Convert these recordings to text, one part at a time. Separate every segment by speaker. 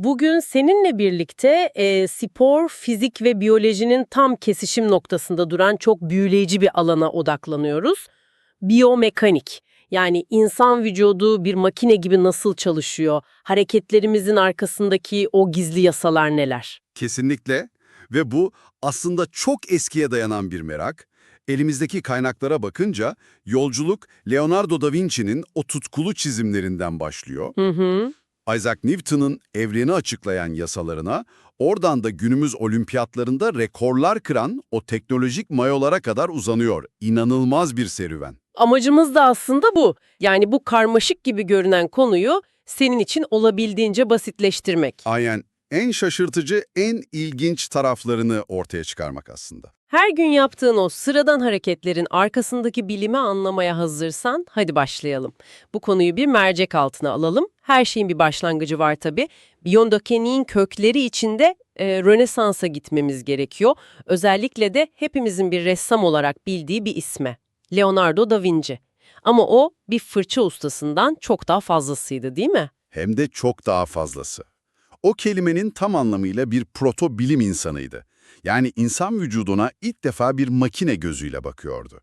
Speaker 1: Bugün seninle birlikte e, spor, fizik ve biyolojinin tam kesişim noktasında duran çok büyüleyici bir alana odaklanıyoruz. Biyomekanik. Yani insan vücudu bir makine gibi nasıl çalışıyor? Hareketlerimizin arkasındaki o gizli yasalar neler?
Speaker 2: Kesinlikle ve bu aslında çok eskiye dayanan bir merak. Elimizdeki kaynaklara bakınca yolculuk Leonardo da Vinci'nin o tutkulu çizimlerinden başlıyor.
Speaker 1: Hı hı.
Speaker 2: Isaac Newton'ın evreni açıklayan yasalarına, oradan da günümüz olimpiyatlarında rekorlar kıran o teknolojik mayolara kadar uzanıyor. İnanılmaz bir serüven.
Speaker 1: Amacımız da aslında bu. Yani bu karmaşık gibi görünen konuyu senin için olabildiğince basitleştirmek.
Speaker 2: Aynen en şaşırtıcı, en ilginç taraflarını ortaya çıkarmak aslında.
Speaker 1: Her gün yaptığın o sıradan hareketlerin arkasındaki bilimi anlamaya hazırsan hadi başlayalım. Bu konuyu bir mercek altına alalım. Her şeyin bir başlangıcı var tabii. Biyondokeniğin kökleri içinde e, Rönesans'a gitmemiz gerekiyor. Özellikle de hepimizin bir ressam olarak bildiği bir isme. Leonardo da Vinci. Ama o bir fırça ustasından çok daha fazlasıydı değil mi?
Speaker 2: Hem de çok daha fazlası. O kelimenin tam anlamıyla bir proto bilim insanıydı. Yani insan vücuduna ilk defa bir makine gözüyle bakıyordu.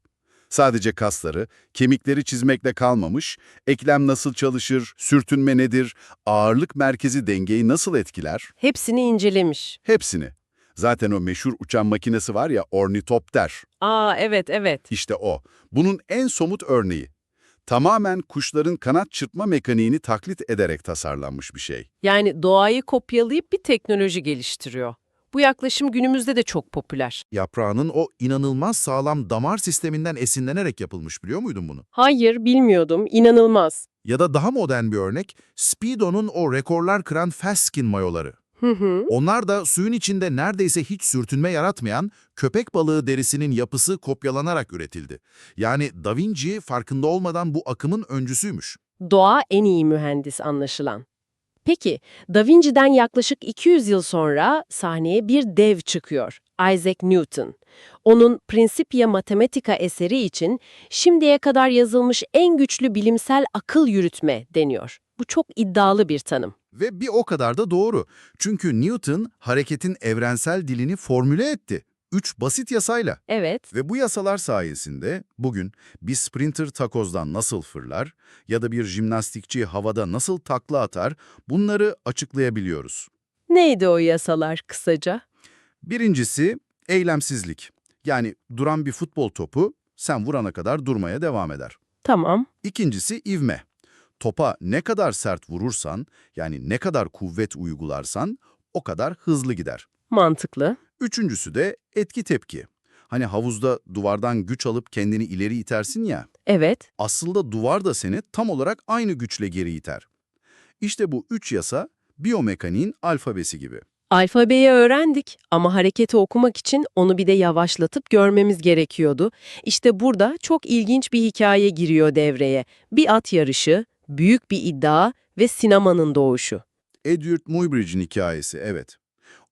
Speaker 2: Sadece kasları, kemikleri çizmekle kalmamış, eklem nasıl çalışır, sürtünme nedir, ağırlık merkezi dengeyi nasıl etkiler,
Speaker 1: Hepsini incelemiş.
Speaker 2: hepsini. Zaten o meşhur uçan makinesi var ya ornitopter,
Speaker 1: Aa evet evet.
Speaker 2: işte o. Bunun en somut örneği. Tamamen kuşların kanat çırpma mekaniğini taklit ederek tasarlanmış bir şey.
Speaker 1: Yani doğayı kopyalayıp bir teknoloji geliştiriyor. Bu yaklaşım günümüzde de çok popüler.
Speaker 3: Yaprağının o inanılmaz sağlam damar sisteminden esinlenerek yapılmış biliyor muydun bunu?
Speaker 1: Hayır, bilmiyordum. İnanılmaz.
Speaker 3: Ya da daha modern bir örnek, Speedo'nun o rekorlar kıran fast skin mayoları.
Speaker 1: Hı hı.
Speaker 3: Onlar da suyun içinde neredeyse hiç sürtünme yaratmayan köpek balığı derisinin yapısı kopyalanarak üretildi. Yani Da Vinci farkında olmadan bu akımın öncüsüymüş.
Speaker 1: Doğa en iyi mühendis anlaşılan. Peki, Da Vinci'den yaklaşık 200 yıl sonra sahneye bir dev çıkıyor. Isaac Newton. Onun Principia Mathematica eseri için şimdiye kadar yazılmış en güçlü bilimsel akıl yürütme deniyor. Bu çok iddialı bir tanım.
Speaker 3: Ve bir o kadar da doğru. Çünkü Newton hareketin evrensel dilini formüle etti. Üç basit yasayla.
Speaker 1: Evet,
Speaker 3: Ve bu yasalar sayesinde bugün bir sprinter takozdan nasıl fırlar ya da bir jimnastikçi havada nasıl takla atar bunları açıklayabiliyoruz.
Speaker 1: neydi o yasalar kısaca?
Speaker 3: Birincisi eylemsizlik. Yani duran bir futbol topu sen vurana kadar durmaya devam eder.
Speaker 1: Tamam.
Speaker 3: İkincisi ivme. Topa ne kadar sert vurursan yani ne kadar kuvvet uygularsan o kadar hızlı gider.
Speaker 1: Mantıklı.
Speaker 3: Üçüncüsü de etki tepki. Hani havuzda duvardan güç alıp kendini ileri itersin ya.
Speaker 1: Evet.
Speaker 3: Aslında duvar da seni tam olarak aynı güçle geri iter. İşte bu üç yasa biyomekaniğin alfabesi gibi.
Speaker 1: Alfabeyi öğrendik ama hareketi okumak için onu bir de yavaşlatıp görmemiz gerekiyordu. İşte burada çok ilginç bir hikaye giriyor devreye. Bir at yarışı, büyük bir iddia ve sinemanın doğuşu.
Speaker 3: Edward Muybridge'in hikayesi, evet.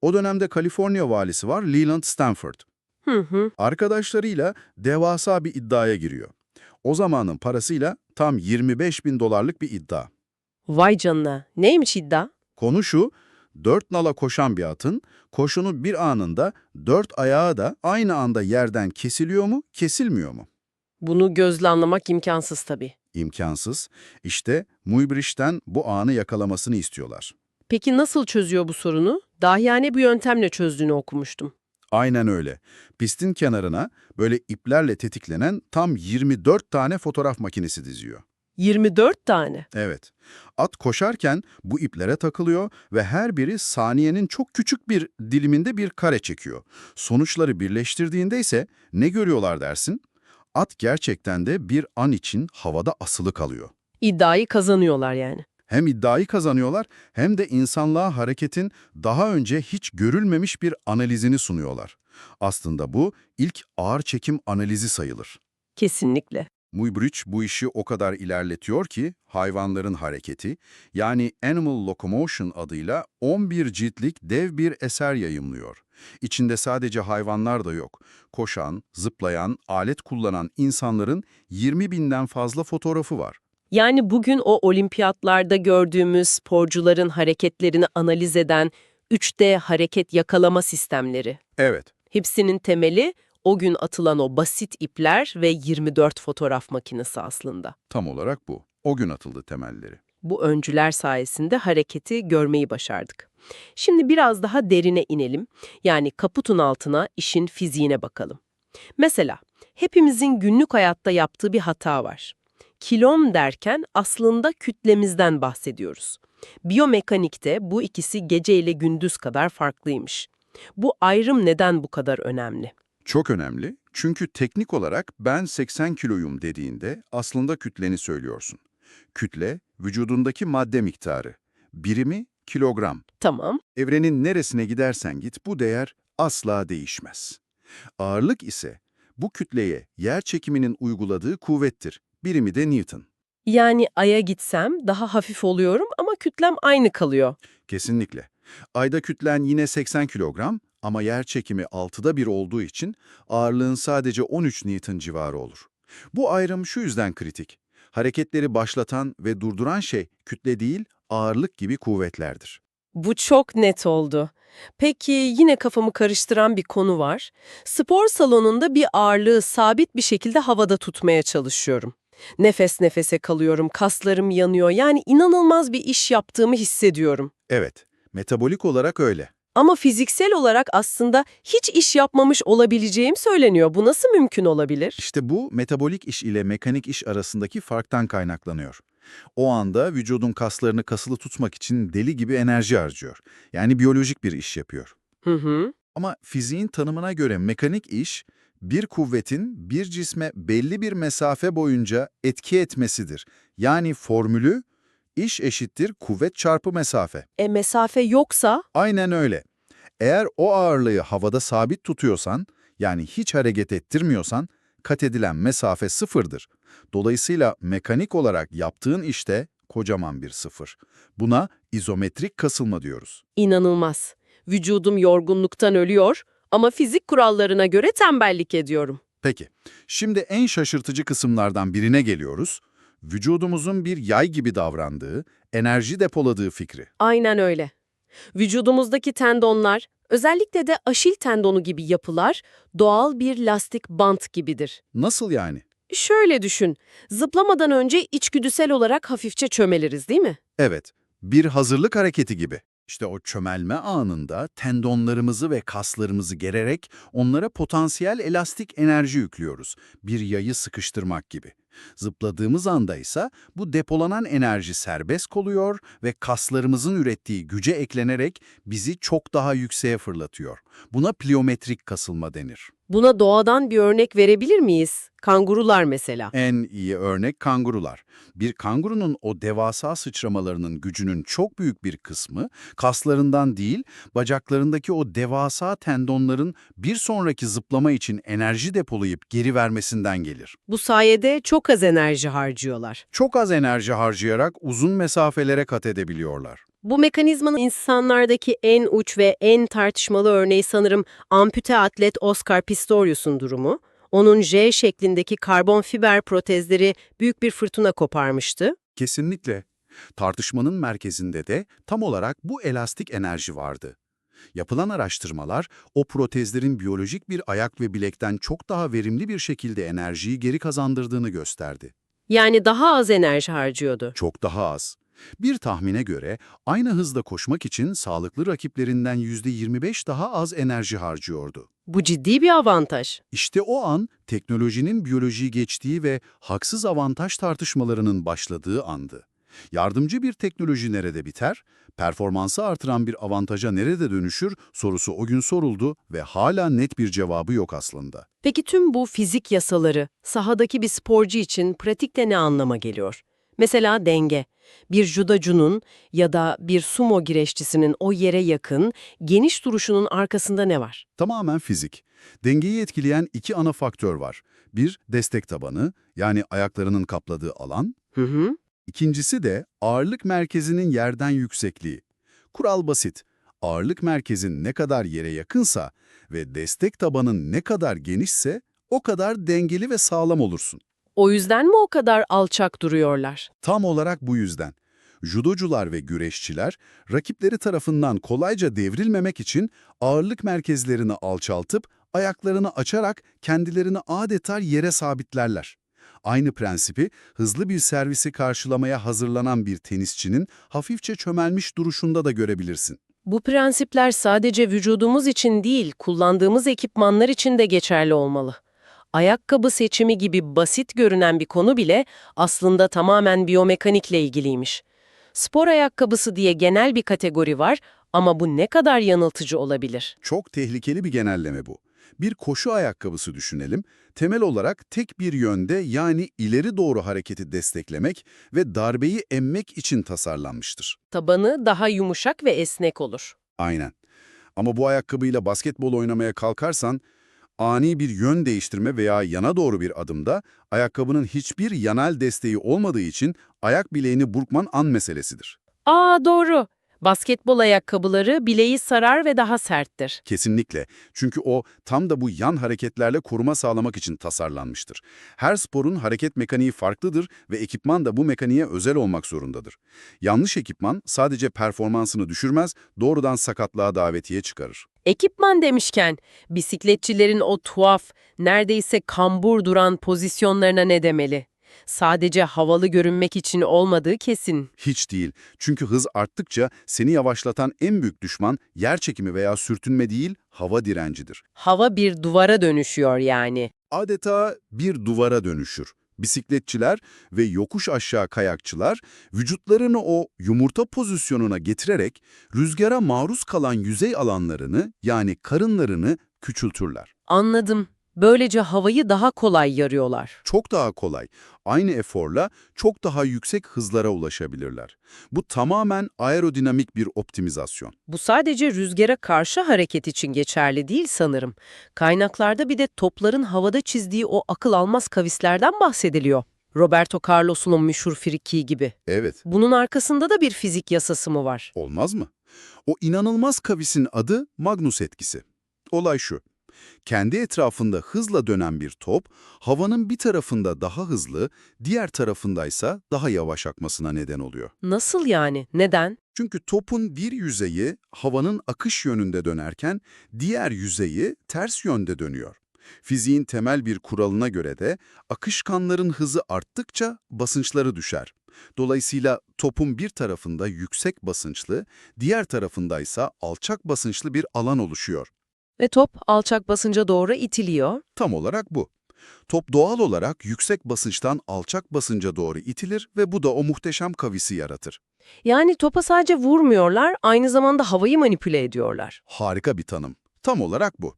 Speaker 3: O dönemde Kaliforniya valisi var Leland Stanford.
Speaker 1: Hı hı.
Speaker 3: Arkadaşlarıyla devasa bir iddiaya giriyor. O zamanın parasıyla tam 25 bin dolarlık bir iddia.
Speaker 1: Vay canına. Neymiş iddia?
Speaker 3: Konu şu, dört nala koşan bir atın koşunun bir anında dört ayağı da aynı anda yerden kesiliyor mu, kesilmiyor mu?
Speaker 1: Bunu gözle anlamak imkansız tabii.
Speaker 3: İmkansız. İşte Muybridge'den bu anı yakalamasını istiyorlar.
Speaker 1: Peki nasıl çözüyor bu sorunu? Dahiyane bir yöntemle çözdüğünü okumuştum.
Speaker 3: Aynen öyle. Pistin kenarına böyle iplerle tetiklenen tam 24 tane fotoğraf makinesi diziyor.
Speaker 1: 24 tane.
Speaker 3: Evet. At koşarken bu iplere takılıyor ve her biri saniyenin çok küçük bir diliminde bir kare çekiyor. Sonuçları birleştirdiğinde ise ne görüyorlar dersin? At gerçekten de bir an için havada asılı kalıyor.
Speaker 1: İddiayı kazanıyorlar yani.
Speaker 3: Hem iddiayı kazanıyorlar hem de insanlığa hareketin daha önce hiç görülmemiş bir analizini sunuyorlar. Aslında bu ilk ağır çekim analizi sayılır.
Speaker 1: Kesinlikle.
Speaker 3: Muybridge bu işi o kadar ilerletiyor ki hayvanların hareketi, yani Animal Locomotion adıyla 11 ciltlik dev bir eser yayımlıyor. İçinde sadece hayvanlar da yok. Koşan, zıplayan, alet kullanan insanların 20 binden fazla fotoğrafı var.
Speaker 1: Yani bugün o olimpiyatlarda gördüğümüz sporcuların hareketlerini analiz eden 3D hareket yakalama sistemleri.
Speaker 3: Evet.
Speaker 1: Hepsinin temeli o gün atılan o basit ipler ve 24 fotoğraf makinesi aslında.
Speaker 3: Tam olarak bu. O gün atıldı temelleri.
Speaker 1: Bu öncüler sayesinde hareketi görmeyi başardık. Şimdi biraz daha derine inelim. Yani kaputun altına işin fiziğine bakalım. Mesela hepimizin günlük hayatta yaptığı bir hata var. Kilom derken aslında kütlemizden bahsediyoruz. Biyomekanikte bu ikisi gece ile gündüz kadar farklıymış. Bu ayrım neden bu kadar önemli?
Speaker 3: Çok önemli çünkü teknik olarak ben 80 kiloyum dediğinde aslında kütleni söylüyorsun. Kütle, vücudundaki madde miktarı. Birimi kilogram.
Speaker 1: Tamam,
Speaker 3: Evrenin neresine gidersen git bu değer asla değişmez. Ağırlık ise bu kütleye yer çekiminin uyguladığı kuvvettir. Birimi de Newton.
Speaker 1: yani Ay'a gitsem daha hafif oluyorum ama kütlem aynı kalıyor.
Speaker 3: Kesinlikle. Ayda kütlen yine 80 kilogram ama yer çekimi 6'da 1 olduğu için ağırlığın sadece 13 Newton civarı olur. Bu ayrım şu yüzden kritik. Hareketleri başlatan ve durduran şey kütle değil, ağırlık gibi kuvvetlerdir.
Speaker 1: Bu çok net oldu. Peki yine kafamı karıştıran bir konu var. Spor salonunda bir ağırlığı sabit bir şekilde havada tutmaya çalışıyorum. Nefes nefese kalıyorum, kaslarım yanıyor. Yani inanılmaz bir iş yaptığımı hissediyorum.
Speaker 3: Evet, metabolik olarak öyle.
Speaker 1: Ama fiziksel olarak aslında hiç iş yapmamış olabileceğim söyleniyor. Bu nasıl mümkün olabilir?
Speaker 3: İşte bu metabolik iş ile mekanik iş arasındaki farktan kaynaklanıyor. O anda vücudun kaslarını kasılı tutmak için deli gibi enerji harcıyor. Yani biyolojik bir iş yapıyor.
Speaker 1: Hı hı.
Speaker 3: Ama fiziğin tanımına göre mekanik iş, bir kuvvetin bir cisme belli bir mesafe boyunca etki etmesidir. Yani formülü, iş eşittir kuvvet çarpı mesafe.
Speaker 1: E mesafe yoksa
Speaker 3: Aynen öyle. Eğer o ağırlığı havada sabit tutuyorsan, yani hiç hareket ettirmiyorsan, kat edilen mesafe sıfırdır. Dolayısıyla mekanik olarak yaptığın işte kocaman bir sıfır. Buna izometrik kasılma diyoruz.
Speaker 1: inanılmaz. Vücudum yorgunluktan ölüyor ama fizik kurallarına göre tembellik ediyorum.
Speaker 3: Peki, şimdi en şaşırtıcı kısımlardan birine geliyoruz. Vücudumuzun bir yay gibi davrandığı, enerji depoladığı fikri.
Speaker 1: Aynen öyle. Vücudumuzdaki tendonlar, özellikle de aşil tendonu gibi yapılar doğal bir lastik bant gibidir.
Speaker 3: Nasıl yani?
Speaker 1: Şöyle düşün, zıplamadan önce içgüdüsel olarak hafifçe çömeliriz değil mi?
Speaker 3: Evet, bir hazırlık hareketi gibi. İşte o çömelme anında tendonlarımızı ve kaslarımızı gererek onlara potansiyel elastik enerji yüklüyoruz. Bir yayı sıkıştırmak gibi. Zıpladığımız anda ise bu depolanan enerji serbest oluyor ve kaslarımızın ürettiği güce eklenerek bizi çok daha yükseğe fırlatıyor. Buna pliometrik kasılma denir.
Speaker 1: Buna doğadan bir örnek verebilir miyiz? Kangurular mesela.
Speaker 3: En iyi örnek kangurular. Bir kangurunun o devasa sıçramalarının gücünün çok büyük bir kısmı kaslarından değil, bacaklarındaki o devasa tendonların bir sonraki zıplama için enerji depolayıp geri vermesinden gelir.
Speaker 1: Bu sayede çok az enerji harcıyorlar.
Speaker 3: Çok az enerji harcayarak uzun mesafelere kat edebiliyorlar.
Speaker 1: Bu mekanizmanın insanlardaki en uç ve en tartışmalı örneği sanırım ampute atlet Oscar Pistorius'un durumu. Onun J şeklindeki karbon fiber protezleri büyük bir fırtına koparmıştı.
Speaker 3: Kesinlikle. Tartışmanın merkezinde de tam olarak bu elastik enerji vardı. Yapılan araştırmalar o protezlerin biyolojik bir ayak ve bilekten çok daha verimli bir şekilde enerjiyi geri kazandırdığını gösterdi.
Speaker 1: Yani daha az enerji harcıyordu.
Speaker 3: Çok daha az. Bir tahmine göre aynı hızda koşmak için sağlıklı rakiplerinden %25 daha az enerji harcıyordu.
Speaker 1: Bu ciddi bir avantaj.
Speaker 3: İşte o an teknolojinin biyolojiyi geçtiği ve haksız avantaj tartışmalarının başladığı andı. Yardımcı bir teknoloji nerede biter, performansı artıran bir avantaja nerede dönüşür sorusu o gün soruldu ve hala net bir cevabı yok aslında.
Speaker 1: Peki tüm bu fizik yasaları sahadaki bir sporcu için pratikte ne anlama geliyor? Mesela denge. Bir judocunun ya da bir sumo güreşçisinin o yere yakın, geniş duruşunun arkasında ne var?
Speaker 3: Tamamen fizik. Dengeyi etkileyen iki ana faktör var. Bir, destek tabanı, yani ayaklarının kapladığı alan.
Speaker 1: Hı hı.
Speaker 3: İkincisi de ağırlık merkezinin yerden yüksekliği. Kural basit. Ağırlık merkezin ne kadar yere yakınsa ve destek tabanın ne kadar genişse o kadar dengeli ve sağlam olursun.
Speaker 1: O yüzden mi o kadar alçak duruyorlar?
Speaker 3: Tam olarak bu yüzden. Judocular ve güreşçiler rakipleri tarafından kolayca devrilmemek için ağırlık merkezlerini alçaltıp ayaklarını açarak kendilerini adeta yere sabitlerler. Aynı prensipi hızlı bir servisi karşılamaya hazırlanan bir tenisçinin hafifçe çömelmiş duruşunda da görebilirsin.
Speaker 1: Bu prensipler sadece vücudumuz için değil, kullandığımız ekipmanlar için de geçerli olmalı. Ayakkabı seçimi gibi basit görünen bir konu bile aslında tamamen biyomekanikle ilgiliymiş. Spor ayakkabısı diye genel bir kategori var ama bu ne kadar yanıltıcı olabilir?
Speaker 3: Çok tehlikeli bir genelleme bu. Bir koşu ayakkabısı düşünelim. Temel olarak tek bir yönde yani ileri doğru hareketi desteklemek ve darbeyi emmek için tasarlanmıştır.
Speaker 1: Tabanı daha yumuşak ve esnek olur.
Speaker 3: Aynen. Ama bu ayakkabıyla basketbol oynamaya kalkarsan, ani bir yön değiştirme veya yana doğru bir adımda ayakkabının hiçbir yanal desteği olmadığı için ayak bileğini burkman an meselesidir.
Speaker 1: Aa doğru. Basketbol ayakkabıları bileği sarar ve daha serttir.
Speaker 3: Kesinlikle. Çünkü o tam da bu yan hareketlerle koruma sağlamak için tasarlanmıştır. Her sporun hareket mekaniği farklıdır ve ekipman da bu mekaniğe özel olmak zorundadır. Yanlış ekipman sadece performansını düşürmez, doğrudan sakatlığa davetiye çıkarır.
Speaker 1: Ekipman demişken, bisikletçilerin o tuhaf, neredeyse kambur duran pozisyonlarına ne demeli? Sadece havalı görünmek için olmadığı kesin.
Speaker 3: Hiç değil. Çünkü hız arttıkça seni yavaşlatan en büyük düşman yer çekimi veya sürtünme değil, hava direncidir.
Speaker 1: Hava bir duvara dönüşüyor yani.
Speaker 3: Adeta bir duvara dönüşür. Bisikletçiler ve yokuş aşağı kayakçılar vücutlarını o yumurta pozisyonuna getirerek rüzgara maruz kalan yüzey alanlarını yani karınlarını küçültürler.
Speaker 1: Anladım. Böylece havayı daha kolay yarıyorlar.
Speaker 3: Çok daha kolay, aynı eforla çok daha yüksek hızlara ulaşabilirler. Bu tamamen aerodinamik bir optimizasyon.
Speaker 1: Bu sadece rüzgara karşı hareket için geçerli değil sanırım. Kaynaklarda bir de topların havada çizdiği o akıl almaz kavislerden bahsediliyor. Roberto Carlos'un meşhur friki gibi.
Speaker 3: Evet,
Speaker 1: Bunun arkasında da bir fizik yasası mı var?
Speaker 3: olmaz mı? O inanılmaz kavisin adı Magnus etkisi. Olay şu. Kendi etrafında hızla dönen bir top, havanın bir tarafında daha hızlı, diğer tarafındaysa daha yavaş akmasına neden oluyor.
Speaker 1: Nasıl yani? Neden?
Speaker 3: Çünkü topun bir yüzeyi havanın akış yönünde dönerken diğer yüzeyi ters yönde dönüyor. Fiziğin temel bir kuralına göre de akışkanların hızı arttıkça basınçları düşer. Dolayısıyla topun bir tarafında yüksek basınçlı, diğer tarafındaysa alçak basınçlı bir alan oluşuyor.
Speaker 1: Ve top alçak basınca doğru itiliyor.
Speaker 3: Tam olarak bu. Top doğal olarak yüksek basınçtan alçak basınca doğru itilir ve bu da o muhteşem kavisi yaratır.
Speaker 1: Yani topa sadece vurmuyorlar, aynı zamanda havayı manipüle ediyorlar.
Speaker 3: Harika bir tanım. Tam olarak bu.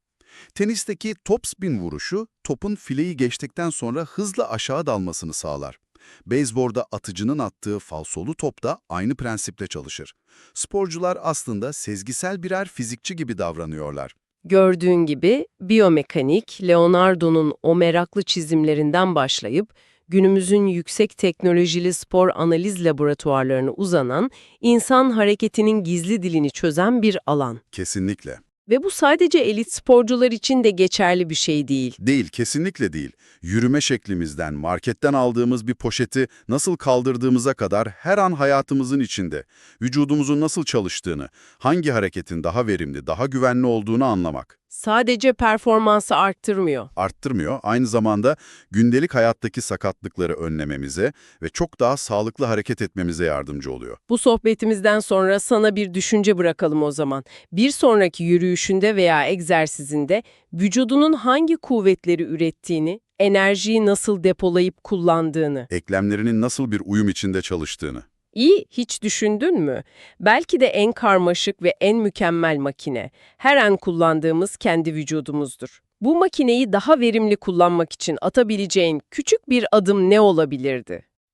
Speaker 3: Tenisteki topspin vuruşu, topun fileyi geçtikten sonra hızla aşağı dalmasını sağlar. Beyzbolda atıcının attığı falsolu top da aynı prensiple çalışır. Sporcular aslında sezgisel birer fizikçi gibi davranıyorlar.
Speaker 1: Gördüğün gibi biyomekanik, Leonardo'nun o meraklı çizimlerinden başlayıp günümüzün yüksek teknolojili spor analiz laboratuvarlarına uzanan, insan hareketinin gizli dilini çözen bir alan.
Speaker 3: Kesinlikle.
Speaker 1: Ve bu sadece elit sporcular için de geçerli bir şey değil.
Speaker 3: Değil, kesinlikle değil. Yürüme şeklimizden, marketten aldığımız bir poşeti nasıl kaldırdığımıza kadar her an hayatımızın içinde, vücudumuzun nasıl çalıştığını, hangi hareketin daha verimli, daha güvenli olduğunu anlamak.
Speaker 1: Sadece performansı arttırmıyor.
Speaker 3: Arttırmıyor, aynı zamanda gündelik hayattaki sakatlıkları önlememize ve çok daha sağlıklı hareket etmemize yardımcı oluyor.
Speaker 1: Bu sohbetimizden sonra sana bir düşünce bırakalım o zaman. Bir sonraki yürüyüşünde veya egzersizinde vücudunun hangi kuvvetleri ürettiğini, enerjiyi nasıl depolayıp kullandığını.
Speaker 3: Eklemlerinin nasıl bir uyum içinde çalıştığını.
Speaker 1: İyi, hiç düşündün mü? Belki de en karmaşık ve en mükemmel makine, her an kullandığımız kendi vücudumuzdur. Bu makineyi daha verimli kullanmak için atabileceğin küçük bir adım ne olabilirdi?